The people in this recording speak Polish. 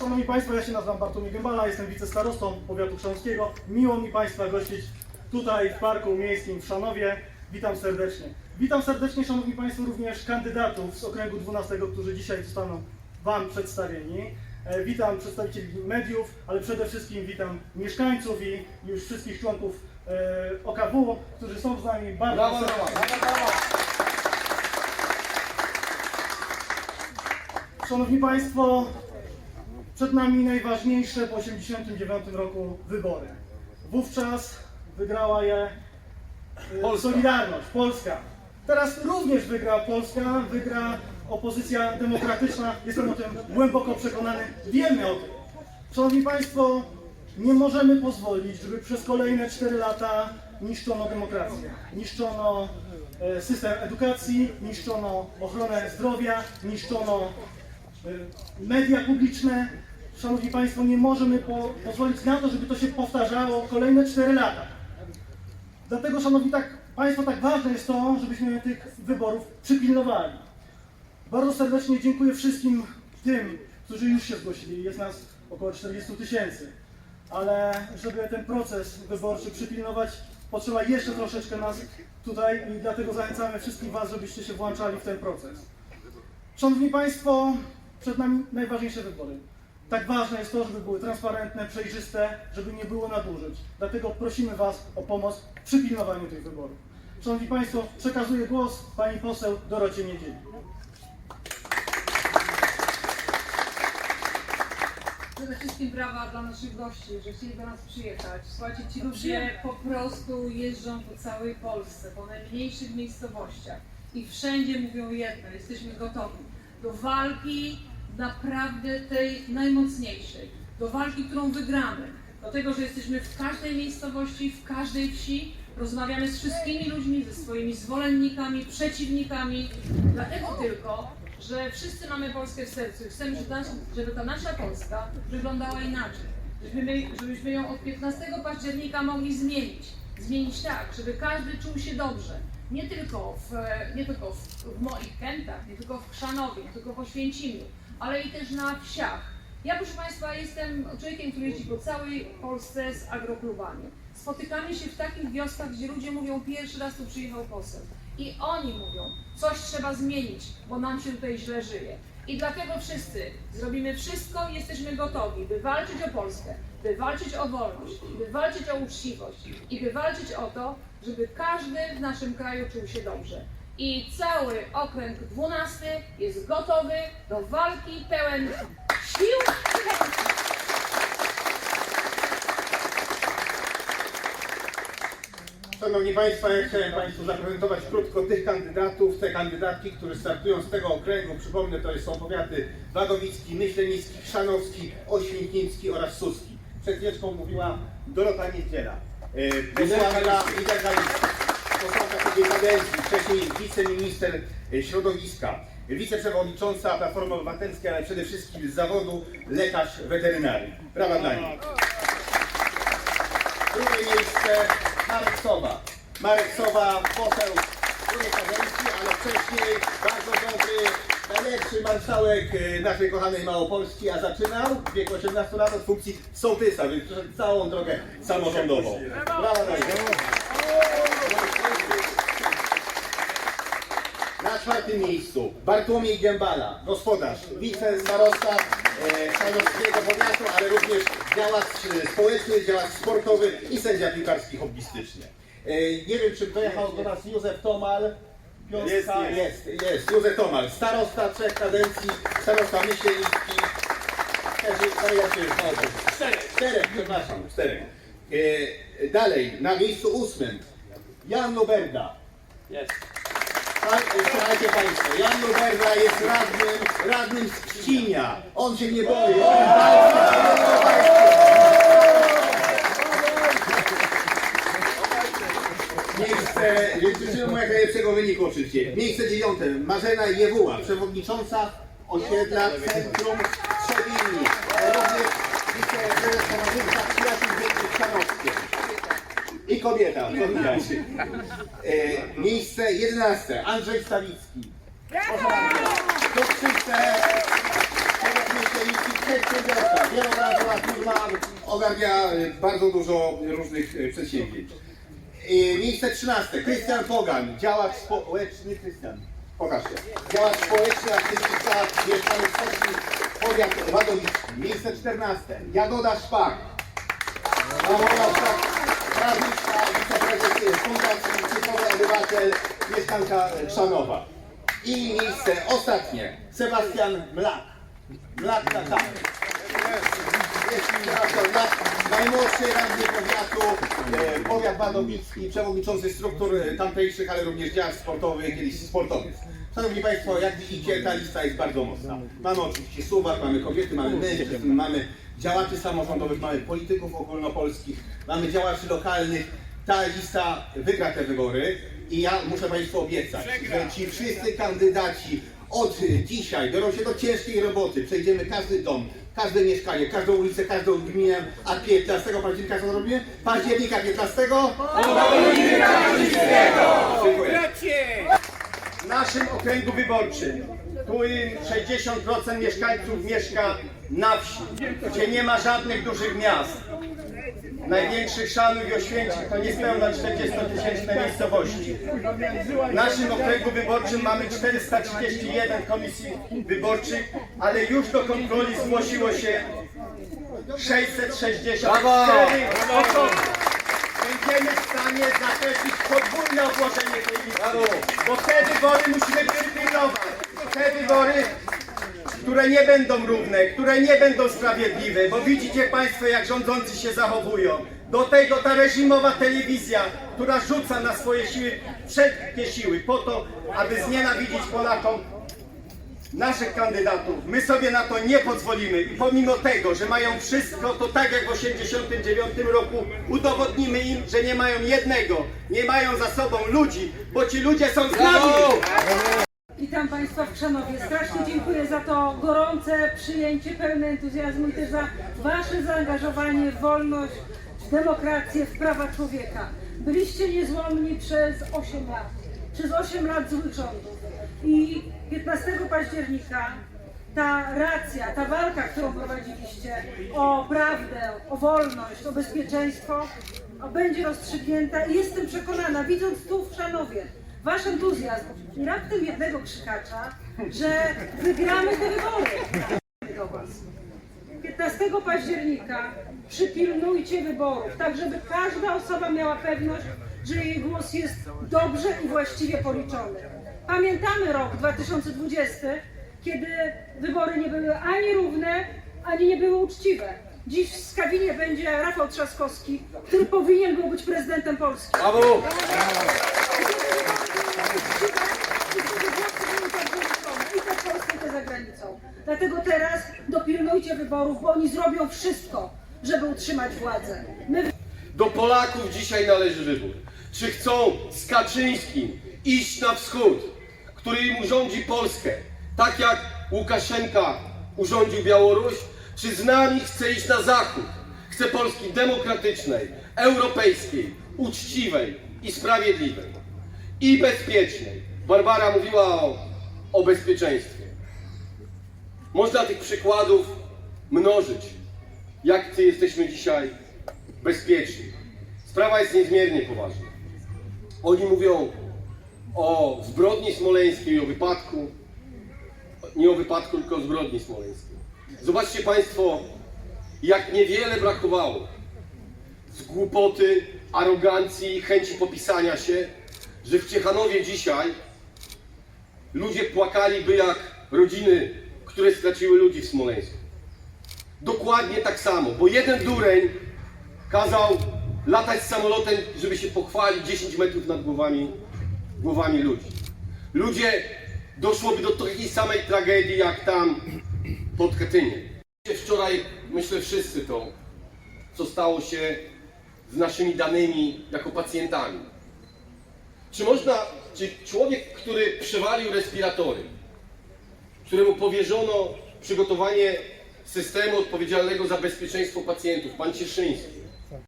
Szanowni Państwo, ja się nazywam Bartłomiej Gębala, jestem wicestarostą powiatu chrzanowskiego. Miło mi Państwa gościć tutaj w Parku Miejskim w Szanowie. Witam serdecznie. Witam serdecznie, Szanowni Państwo, również kandydatów z okręgu 12, którzy dzisiaj zostaną Wam przedstawieni. E, Witam przedstawicieli mediów, ale przede wszystkim witam mieszkańców i już wszystkich członków e, OKW, którzy są z nami bardzo brawo. Szanowni Państwo, przed nami najważniejsze po 1989 roku wybory. Wówczas wygrała je y, Polska. Solidarność, Polska. Teraz również wygra Polska, wygra opozycja demokratyczna. Jestem o tym głęboko przekonany. Wiemy o tym. Szanowni Państwo, nie możemy pozwolić, żeby przez kolejne 4 lata niszczono demokrację, niszczono e, system edukacji, niszczono ochronę zdrowia, niszczono e, media publiczne. Szanowni Państwo, nie możemy po, pozwolić na to, żeby to się powtarzało kolejne 4 lata. Dlatego, Szanowni tak, Państwo, tak ważne jest to, żebyśmy tych wyborów przypilnowali. Bardzo serdecznie dziękuję wszystkim tym, którzy już się zgłosili. Jest nas około 40 tysięcy. Ale żeby ten proces wyborczy przypilnować, potrzeba jeszcze troszeczkę nas tutaj i dlatego zachęcamy wszystkich Was, żebyście się włączali w ten proces. Szanowni Państwo, przed nami najważniejsze wybory. Tak ważne jest to, żeby były transparentne, przejrzyste, żeby nie było nadużyć. Dlatego prosimy Was o pomoc w przypilnowaniu tych wyborów. Szanowni Państwo, przekazuję głos Pani poseł Dorocie Niedzieli. Przede wszystkim brawa dla naszych gości, że chcieli do nas przyjechać. Słuchajcie, ci ludzie po prostu jeżdżą po całej Polsce, po najmniejszych miejscowościach i wszędzie mówią jedno, jesteśmy gotowi do walki naprawdę tej najmocniejszej, do walki, którą wygramy, do tego, że jesteśmy w każdej miejscowości, w każdej wsi, rozmawiamy z wszystkimi ludźmi, ze swoimi zwolennikami, przeciwnikami, dlatego tylko, że wszyscy mamy Polskę w sercu i chcemy, żeby, ta nasza Polska wyglądała inaczej. Żebyśmy, żebyśmy ją od 15 października mogli zmienić. Zmienić tak, żeby każdy czuł się dobrze. Nie tylko w, nie tylko w, w moich kętach, nie tylko w Chrzanowie, nie tylko w Oświęcimiu, ale i też na wsiach. Ja, proszę Państwa, jestem człowiekiem, który jeździ po całej Polsce z agroklubami. Spotykamy się w takich wioskach, gdzie ludzie mówią, pierwszy raz tu przyjechał poseł. I oni mówią, coś trzeba zmienić, bo nam się tutaj źle żyje. I dlatego wszyscy zrobimy wszystko i jesteśmy gotowi, by walczyć o Polskę, by walczyć o wolność, by walczyć o uczciwość i by walczyć o to, żeby każdy w naszym kraju czuł się dobrze. I cały okręg 12 jest gotowy do walki pełen sił i chęci. Szanowni Państwo, ja chciałem Państwu zaprezentować krótko tych kandydatów, te kandydatki, które startują z tego okręgu. Przypomnę, to są powiaty Wagowicki, Myślenicki, Chrzanowski, Oświętnicki oraz Suski. Przed chwileczką mówiła Dorota Niedziela. E, Posłanka Ida Kadencji, wcześniej wiceminister środowiska, wiceprzewodnicząca Platformy Obywatelskiej, ale przede wszystkim z zawodu lekarz weterynarii. Brawa dla niej. Drugie miejsce Marek Sowa. Marek Sowa, poseł drugiej kadencji, ale wcześniej bardzo dobry, najlepszy marszałek e, naszej kochanej Małopolski, a zaczynał w wieku 18 lat od funkcji sołtysa, więc przeszedł całą drogę samorządową. Brawa dla. Czwartym miejscu Bartłomiej Gębala, gospodarz, wicestarosta e, Szanowskiego Powiatu, ale również działacz e, społeczny, działacz sportowy i sędzia piłkarski hobbystyczny. E, nie wiem, czy dojechał do nas Józef Tomal. Piątka? jest, jest, jest. Józef Tomal, starosta trzech kadencji, starosta myślenicki. Czterech, czterech, przepraszam, czterech. E, dalej, na miejscu ósmym Jan Luberda. Jest. Pan- Słuchajcie Państwo, Jan Luberda jest radnym, radnym z Kcinia. On się nie boi. On walczy. Miejsce, życzymy mu jak najlepszego wyniku oczywiście. Miejsce dziewiąte, Marzena Jewuła, przewodnicząca osiedla Centrum Trzewini. Również wiceprezes Towarzystwa. I kobieta, to. E, miejsce 11. Andrzej Stawicki. Proszę bardzo. Tomek Myślenicki, przedsiębiorca, wielobranżowa firma, ogarnia y, bardzo dużo różnych y, przedsięwzięć. Y, Miejsce 13. Krystian Pogan, działacz społeczny. Krystian, pokaż się. Działacz społeczny, aktywista, mieszkaniec Sośni, powiat wadowicki. Miejsce 14. Jagoda Szpak. Jagoda Szpak, prawniczka, wiceprezes Fundacji Cyfrowy Obywatel, mieszkanka Chrzanowa. I miejsce ostatnie. Sebastian Mlak. Mlak na tak. Jest przepraszam, Mlak, najmłodszy radny powiatu, e, powiat wadowicki, przewodniczący struktur e, tamtejszych, ale również działacz sportowy, kiedyś sportowiec. Szanowni Państwo, jak widzicie, ta lista jest bardzo mocna. Mamy oczywiście suwak, mamy kobiety, mamy mężczyzn, mamy działaczy samorządowych, mamy polityków ogólnopolskich, mamy działaczy lokalnych. Ta lista wygra te wybory i ja muszę Państwu obiecać, że ci wszyscy kandydaci od dzisiaj biorą się do ciężkiej roboty. Przejdziemy każdy dom, każde mieszkanie, każdą ulicę, każdą gminę, a 15 października co zrobimy? Października 15? Dziękuję. W naszym okręgu wyborczym, w którym 60% mieszkańców mieszka na wsi, gdzie nie ma żadnych dużych miast, największych Szanów i Oświęcim to niespełna 40-tysięczne miejscowości. W naszym okręgu wyborczym mamy 431 komisji wyborczych, ale już do kontroli zgłosiło się 664 osoby. Będziemy w stanie zapewnić podwójne obłożenie tej listy, bo te wybory musimy przypilnować. Te wybory, które nie będą równe, które nie będą sprawiedliwe, bo widzicie Państwo, jak rządzący się zachowują. Do tego ta reżimowa telewizja, która rzuca na swoje siły wszelkie siły po to, aby znienawidzić Polakom naszych kandydatów. My sobie na to nie pozwolimy i pomimo tego, że mają wszystko, to tak jak w 1989 roku udowodnimy im, że nie mają jednego, nie mają za sobą ludzi, bo ci ludzie są z nami. Witam Państwa w Krzanowie. Strasznie dziękuję za to gorące przyjęcie, pełne entuzjazmu i też za Wasze zaangażowanie w wolność, w demokrację, w prawa człowieka. Byliście niezłomni przez 8 lat. Przez 8 lat złych rządów. I 15 października ta racja, ta walka, którą prowadziliście o prawdę, o wolność, o bezpieczeństwo, będzie rozstrzygnięta i jestem przekonana, widząc tu w Szanowie, wasz entuzjazm i raptem jednego krzykacza, że wygramy te wybory. Do was. 15 października przypilnujcie wyborów, tak żeby każda osoba miała pewność, że jej głos jest dobrze i właściwie policzony. Pamiętamy rok 2020, kiedy wybory nie były ani równe, ani nie były uczciwe. Dziś w Skawinie będzie Rafał Trzaskowski, który powinien był być prezydentem Polski. Brawo! Granicą. Dlatego teraz dopilnujcie wyborów, bo oni zrobią wszystko, żeby utrzymać władzę. My Do Polaków dzisiaj należy wybór. Czy chcą z Kaczyńskim iść na wschód, który im urządzi Polskę, tak jak Łukaszenka urządził Białoruś, czy z nami chce iść na zachód? Chce Polski demokratycznej, europejskiej, uczciwej i sprawiedliwej. I bezpiecznej. Barbara mówiła o, o bezpieczeństwie. Można tych przykładów mnożyć. Jak ty jesteśmy dzisiaj bezpieczni. Sprawa jest niezmiernie poważna. Oni mówią o zbrodni smoleńskiej, o wypadku. Nie o wypadku, tylko o zbrodni smoleńskiej. Zobaczcie Państwo, jak niewiele brakowało z głupoty, arogancji, chęci popisania się, że w Ciechanowie dzisiaj ludzie płakaliby jak rodziny, które straciły ludzi w Smoleńsku. Dokładnie tak samo, bo jeden dureń kazał latać samolotem, żeby się pochwalić 10 metrów nad głowami, głowami ludzi. Ludzie doszłoby do takiej samej tragedii jak tam pod Katyniem. Wczoraj, myślę wszyscy to, co stało się z naszymi danymi jako pacjentami. Czy można, czy człowiek, który przewalił respiratory, któremu powierzono przygotowanie systemu odpowiedzialnego za bezpieczeństwo pacjentów, pan Cieszyński,